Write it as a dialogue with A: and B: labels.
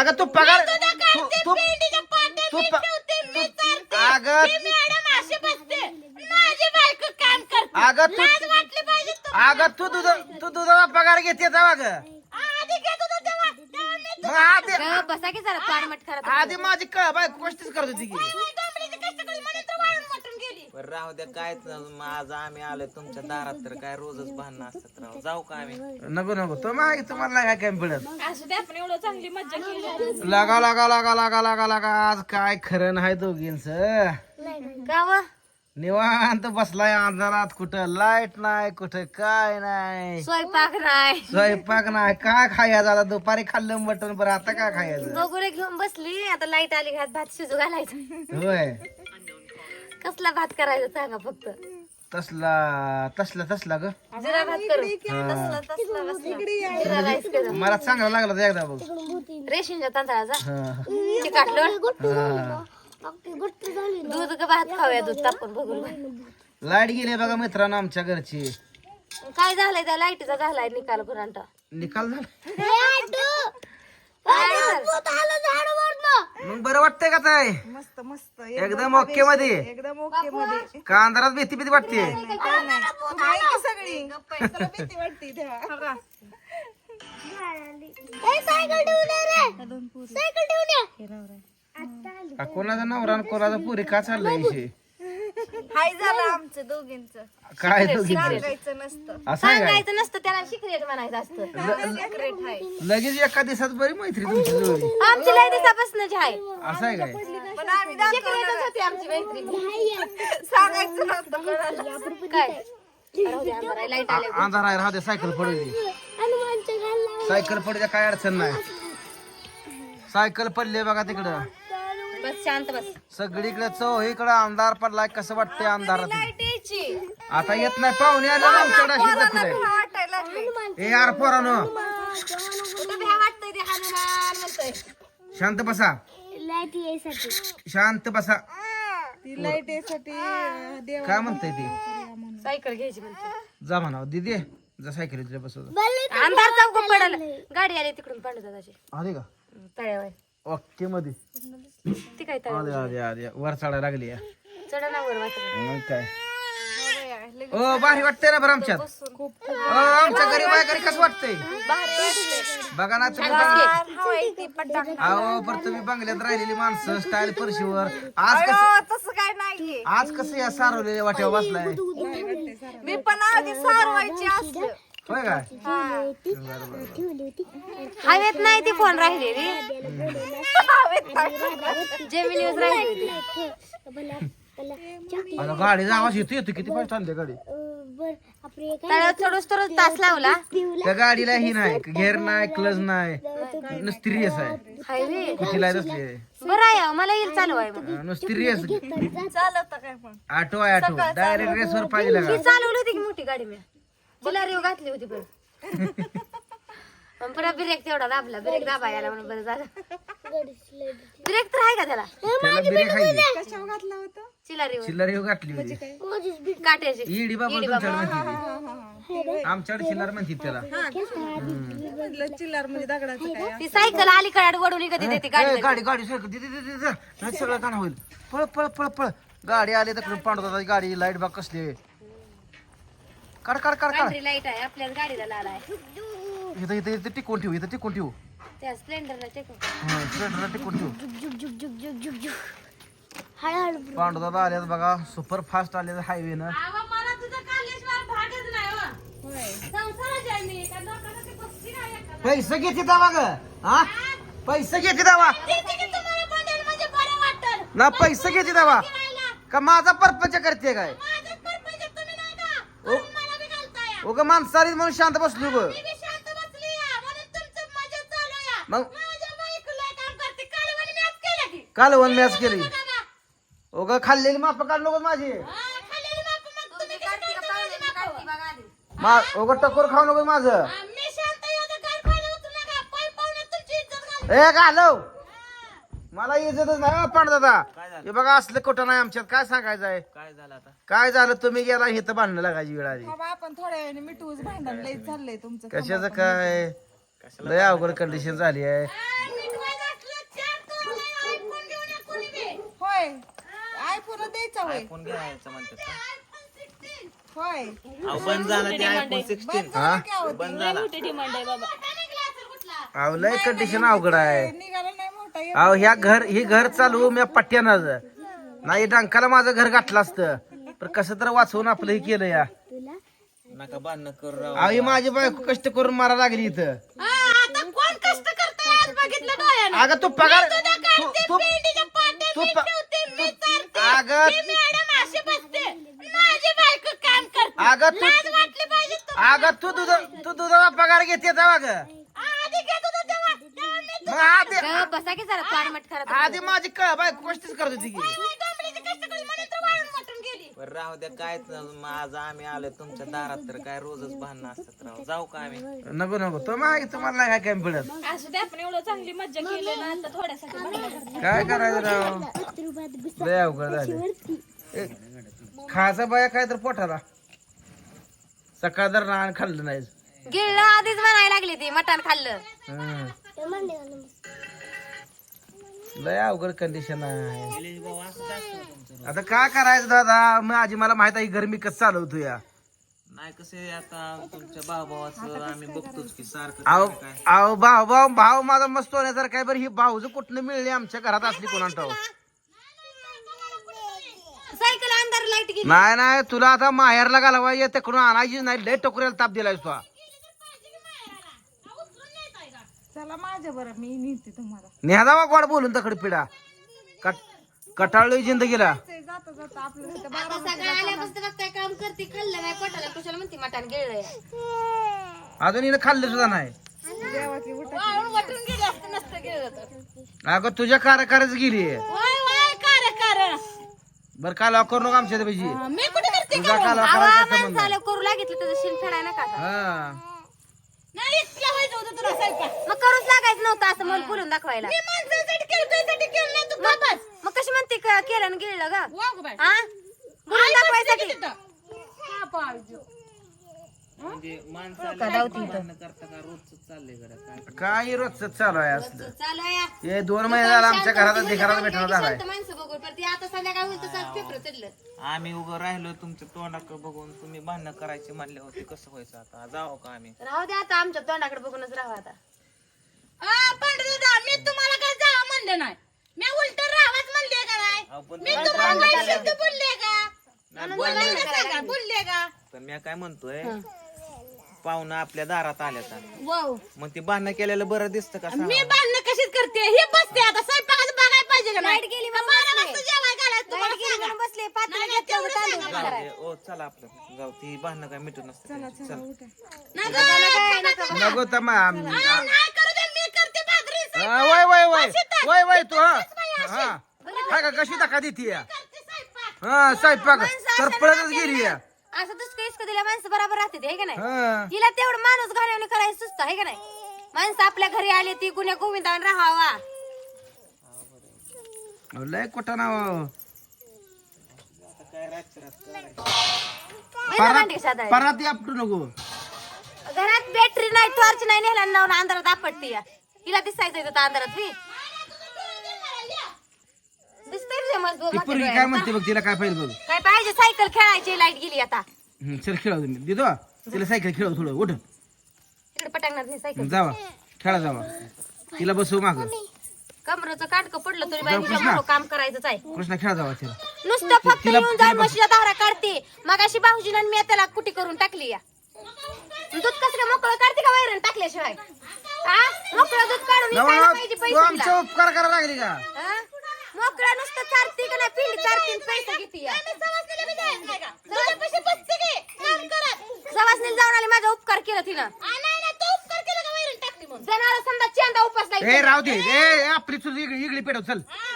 A: अगं तू पगार तू प-. अगं-
B: मी मॅडम अशी बसते. माझी बायको काम करते.
A: अगं तू. अगं तू तुझा तू तुझा पगार घेते जावा ग
B: आधी
A: मग
C: बसा की जरा करत
A: माझी कळ बाय गोष्टीच करत होती की
B: तुझ्या कोंबडीची कष्ट करून म्हणून तर वाळून मटून गेली.
D: बरं राहू द्या काय माझं आम्ही आलोय तुमच्या दारात तर काय रोजच भांडणं असतात राहू जाऊ का आम्ही?
A: नको नको. तो मागे तुम्हाला काय काय पडत
B: असू दे आपण एवढं चांगली मज्जा केली.
A: लागा लागा लागा लागा लागा लागा. आज काय खरं नाही दोघींच.
C: गाव
A: निवांत बसलाय अंधारात कुठं? लाइट नाही कुठं काय नाही.
C: स्वयंपाक नाही.
A: स्वयंपाक नाही. काय खायचं आता? दुपारी खाल्लं मटण बरं आता काय खायचं?
C: दोघे घेऊन बसली. आता लाइट आली घात भात शिजू घालायचं.
A: होय.
C: कसला भात करायचा सांगा फक्त.
A: तसला तसला तसला ग.
C: जिरा भात करू. तसला तसला बसला जिरा राईस करू.
A: मला चांगला लागला तर एकदा बघ.
C: रेशनच्या तांदळाचा?
A: हा. हा.
C: दूध का भात खाऊया? दूध तापून बघून
A: लाइट गेली बघा मित्रांनो आमच्या घरची.
C: काय झालंय त्या लाईटीचा झालाय निकाल कुरांटा
A: निकाल झाला?
C: काय झालं?
A: मग बरं वाटतंय का ताई?
E: मस्त मस्त.
A: एकदम ओके मध्ये.
E: एकदम ओके मध्ये.
A: का अंधारात भीती भीती वाटते.
E: काय नाही तू आहे की सगळी? तुला भीती वाटते तेव्हा
A: आ, कोणाचा नवरा आणि कोणाचा पुरी का चाललाय विषय
E: हाय झालं आमचं दोघींच.
A: काय दोघी
E: सांगायचं नसतं.
A: असं आहे काय?
C: सांगायचं नसतं त्याला सिक्रेट म्हणायचं असतं.
E: सिक्रेट
A: लगेच एका दिवसात बरी मैत्री तुमची जुळली
C: आमची लय दिवसापासून जी आहे.
A: असं आहे काय?
E: पण आम्ही दाखवलं
C: सिक्रेटच होती आमची मैत्री.
E: सांगायचं नव्हतं कोणाला.
C: काय? लाइट आले
A: आ- अंधार आहे राहू दे सायकल पडू दे. सायकल पडू द्या काय अडचण नाही. सायकल पडले बघा तिकडं.
C: बस शांत बस.
A: सगळीकडे चौ इकडं अंधार पडलाय कसं वाटतंय अंधारात
E: यायची
A: आता येत नाही पाहुणे आले आमच्याकडे अशी दाखवलंय.
E: वाटायला लागले.
A: ए यार पोरानो.
C: कुठं भ्या वाटतंय ते हनुमान म्हणतोय.
A: शांत बसा. शांत बसा.
E: ती लाइट यासाठी अं, देव
A: काय म्हणताय ती?
C: सायकल घ्यायची म्हणते
A: जा म्हणा दिदी जा सायकल बसव
C: अंधार चौक पडल. गाडी आली तिकडून
A: आली का?
C: तळ्यावर.
A: ओके मध्ये
C: ती काय तळ्यावर
A: आली आली आली वर चढायला लागली या.
C: चढा ना वर वाटत
A: मग काय? ओ भारी वाटतंय ना बरं आमच्यात? ओ, आमच्या घरी बाय घरी कसं वाटतंय. बघा ना तुम्ही अहो पर तुम्ही बंगल्यात राहिलेली माणसं स्टाईल परशीवर आज कसं
E: तसं काय नाहीये.
A: आज कसं या सारवलेल्या वाट्यावर बसलाय?
E: मी पण आधी सारवायची असलं.
A: होय काय?
C: हवेत नाही ती फोन राहिलेली. जेमिनी न्यूज राहिली होती
A: आता गाडीचा आवाज येतो येतो किती फास्ट आणते गाडी?
C: तळ्यावर चढूस तर तास लावला.
A: त्या गाडीला ही नाही घेर नाही क्लच नाही. नुसती रेस आहे.
C: हायवे?
A: कुठीला असली आहे.
C: बरं आहे अहो, मला येईल चालू आहे
A: नुसती रेस.
E: चालत काय पण
A: ऑटो आहे ऑटो डायरेक्ट रेसवर पाहिजे
C: चालवली होती की मोठी गाडी मी. तिला रेव घातली होती पण. पण पुन्हा ब्रेक तेवढा दाबला. ब्रेक दाबा याला म्हणून बरं झालं. ब्रेक तर आहे का त्याला?
A: त्याला ब्रेक आहे.
E: कशावर घातला होता?
C: चिला रेव.
A: चिल्लर येऊ घातली होती.
C: काट्याची.
A: इडी बाबा तुमच्याकडे म्हणते आमच्याकडे चिल्लर म्हणते त्याला.
E: म्हटलं चिल्लार म्हणजे दगडाचं काय?
C: ती सायकल अलीकडे वडून कधी देते
A: ए,
C: गाडी
A: गाडी गाडी सायकल. दे, दे, दे, दे, दे. नाही सगळं काना होईल. पळ पळ पळ पळ. गाडी आली तर पांडवता गाडी लाइट बाग कसली आहे. काढ काढ काढ काढ.
C: पांढरी लाइट आहे आपल्याच गाडीला लाल आहे.
A: इथं इथं इथं टिकून ठेवू इथं टिकून ठेवू.
C: त्या स्प्लेंडरला चेक
A: हं, सिलेंडरला टिकून ठेवू. पांडवदादा आल्यात बघा सुपर फास्ट आले हायवे न.
B: मला तुझं काढल्याशिवाय भागच नाही हो. संसाराची आहे मी. त्या लोकांना ती पक्षी नाही आहे का?
A: पैसे घेते दावा ग हा? पैसे घेते दावा.
B: की तुम्हाला म्हणजे बरं वाटतं.
A: ना पैसे घेते दावा. का माझा परपंच करते काय? उग माणसारी म्हणून शांत बसलो ग. मग?
B: केलं
A: वन मॅच केली. उग खाल्लेली माप काढ नको माझी. उग टकोर खाऊ नको माझं.
B: हा.
A: ए घालव. मला इज्जतच नाही पण दादा हे बघा असलं कुठं नाही आमच्यात. काय सांगायचं आहे?
D: काय झालं
A: काय झालं? तुम्ही गेला हे तर भांडणं लागायची वेळ
E: आधी आपण थोड्या मिठूच भांडण
A: कशाचं काय? लय अवघड कंडिशन झाली आहे.
E: होय.
D: झालं ते
A: अहो लय कंडिशन अवघड आहे. अहो ह्या घर ही घर चालू मी पट्ट्यानं नाही डंकाला माझं घर गाठलं असतं पण कसं तर वाचवून आपलं हे केलं या
D: नका बांधणं करू राव
A: अहो ही माझी बायको कष्ट करून मारा लागली इथं
B: हा, आता कोण कष्ट करतंय आज बघितलं डोळ्यानं
A: अगं तू पगार
B: तुझ्या
A: तू
B: घरचे
A: तू
B: पेंडीच्या पाट्या
A: तू
B: मी
A: प-
B: ठेवते, मी चारते.
A: अगं
B: ती मॅडम अशी बसते. माझी बायको काम करते.
A: अगं तू
B: लाज वाटली पाहिजे तुम्हाला.
A: अगं तू तुझं तू तुझा पगार घेते तेव्हा ग
B: आधी घेत होतं तेव्हा, तेव्हा मी
A: मग आधी
C: गप बसा की जरा कानमट खरा
A: आधी माझी क बायको कष्टच करत होती की.
D: बरं राहू द्या काय आज आम्ही आलोय तुमच्या दारात तर काय रोजच भांडणं असतात राव. जाऊ का आम्ही?
A: नको नको. तो मागे तुम्हाला नाही काय कमी पडत
B: असू दे आपण एवढं चांगली मज्जा केली ना आता थोड्यासाठी भांडणं
A: काय करायचं राव? लय अवघड झाले. ए, खायचा बाया काय तर पोटाला. सकाळ जर रान खाल्लं नाही
C: गिळलं आधीच म्हणायला लागली ती मटण खाल्लं.
A: हं. लय अवघड कंडिशन आहे.
D: भाऊ
A: आता काय करायचं दादा? माझी मला माहीत आहे गरमी कसं चालवतो या.
D: नाही कसे आता तुमच्या भावाचं आम्ही बघतोच की सारखं
A: अहो
D: काय काय.
A: अहो भाऊ भाऊ भाऊ माझा मस्त होण्यासारखं काय बरं ही भाऊज कुठनं मिळली आमच्या घरात असली कोणाला
C: सायकल अंधार लाइट गेली.
A: नाही नाही तुला आता माहेरला घालवा ये तिकडून आणायची नाही. लय टोकऱ्याला ताप दिलाय तू.
E: चला माझ्या बरं मी नेते तुम्हाला.
A: गोड बोलून तकड पिढा. कट कटाळलोय जिंदगीला.
E: ते जाता जाता आपलं इथं बारा
C: आता सगळं आल्यापासून बघताय काम करते खाल्लं नाही पोटाला कुशाला म्हणते मटण गिळलंय
A: अजून हिनं खाल्लं सुद्धा नाही.
E: देवाची उठा
B: वाळून मटून गेली असतं नसतं गेलं तर.
A: अगं तुझ्या कारकारच गेली.
B: वय, वय, कार, कार.
A: बर लॉक करू नका आमच्या पैकी
B: मी कुठे करते
A: तुझा काल
C: आवा
A: करायचा संबंध?
C: माणसाला करू लागितलं शिन.
A: हा.
C: मग करूच लागायचं नव्हतं असं मला बोलून दाखवायला. मग कशी म्हणते का केलं आणि गिळलं ग? हा बोलून दाखवायसाठी.
D: म्हणजे माणसाला भांडणं करता का? रोजच चाललंय गड्या काय
A: काही रोजच चालू आहे असलं.
C: चालू आहे.
A: हे दोन महिने झाला आमच्या घरात घरात भेटणार झालाय
C: माणसं बघून पण ती आता संध्याकाळ होईल तसं पेपर चढलं.
D: आम्ही उभं राहिलो तुमच्या तोंडाकडे बघून तुम्ही भांडणं करायचे म्हणले होते. कसं व्हायचं आता? जाऊ का आम्ही?
C: राहू दे आता आमच्या तोंडाकडे बघूनच राहू आता.
B: आ, मी तुम्हाला काय जा म्हणले नाही? मी उलट राहावच म्हणले का नाही?
D: अहो, पण
B: मी तुम्हाला काय शब्द बोलले का?
D: नाही,
B: बोलले का सांगा, बोलले का?
D: पण मी काय म्हणतोय पाहुणं आपल्या दारात आल्यात
B: वाव.
D: मग ते भांडणं केलेलं बरं दिसतं का सांगा?
B: मी बांधणं कशीच करते? हे बसते आता. स्वयंपाकाचं बघायला पाहिजे का नाही?
C: गेली
B: का
C: म्हणून
B: बारा
C: बसले.
B: वाजता जेवाय घालायचं तुम्हाला
C: घेतलं
B: सांगा
C: करायला.
D: जाऊ दे. ओ चला आपलं. जाऊ ती भांडणं काय मिटून नसतं चल
B: गं,
A: नको
B: आ, नाही करू दे मी करते भाकरी.
A: वय वय वय. वय वय तू हा. हा. का कशी दाखा देते
B: करते स्वयंपाक
A: हा स्वयंपाक तर पळतच गेली या.
C: असं दुसकं इसकं दिल्या माणसं बरोबर राहते हे का नाही?
A: हा.
C: तिला तेवढं माणूस घालवणे करायचं सुस्त आहे का नाही? माणसं आपल्या घरी आली ती गुन्ह्या गोविंदान राहावा.
A: अहो, लय कुठं नाव पराती आपटू नको.
C: घरात बॅटरी नाही टॉर्च नाही नेला नावून अंधारात आपटते या हिला दिसायचं इथं अंधारात दिसतंय रे
A: ती पोरगी काय. म्हणते बघ तिला काय पाहिजे बघ.
C: काय पाहिजे? सायकल खेळायची लाइट गेली आता.
A: हं, चल खेळा तुम्ही देतो. तिला सायकल खेळव थोडं. उठ.
C: तिकडे पटांगणात नाही सायकल.
A: जावा. खेळा जावा. तिला बसव माग.
C: कमरचं काटकं पडलं तरी बाई
A: जाऊ कृष्णा.
C: काम करायचंच आहे.
A: कृष्णा खेळा जावा तिला.
C: नुसतं फक्त येऊन जाऊन म्हशीच्या दारा काढते. मग अशी भाऊजीनं मी त्याला कुटी करून टाकली या. दूध कसं काय मोकळं काढते का वैरण टाकल्याशिवाय? हा मोकळं दूध काढून विकायला पाहिजे पैसे
A: आमचा. उपकार करायला लागली का?
C: हा? मोकळं नुसतं चारते का नाही? पिंड चारते आणि पैसे घेते या. सवासनीला जाऊन आले माझा उपकार केला तिनं. जनावर समजा चेंदा उपास
A: ए राव दे. ए आपली चुल इगळी इगळी पेटव चल.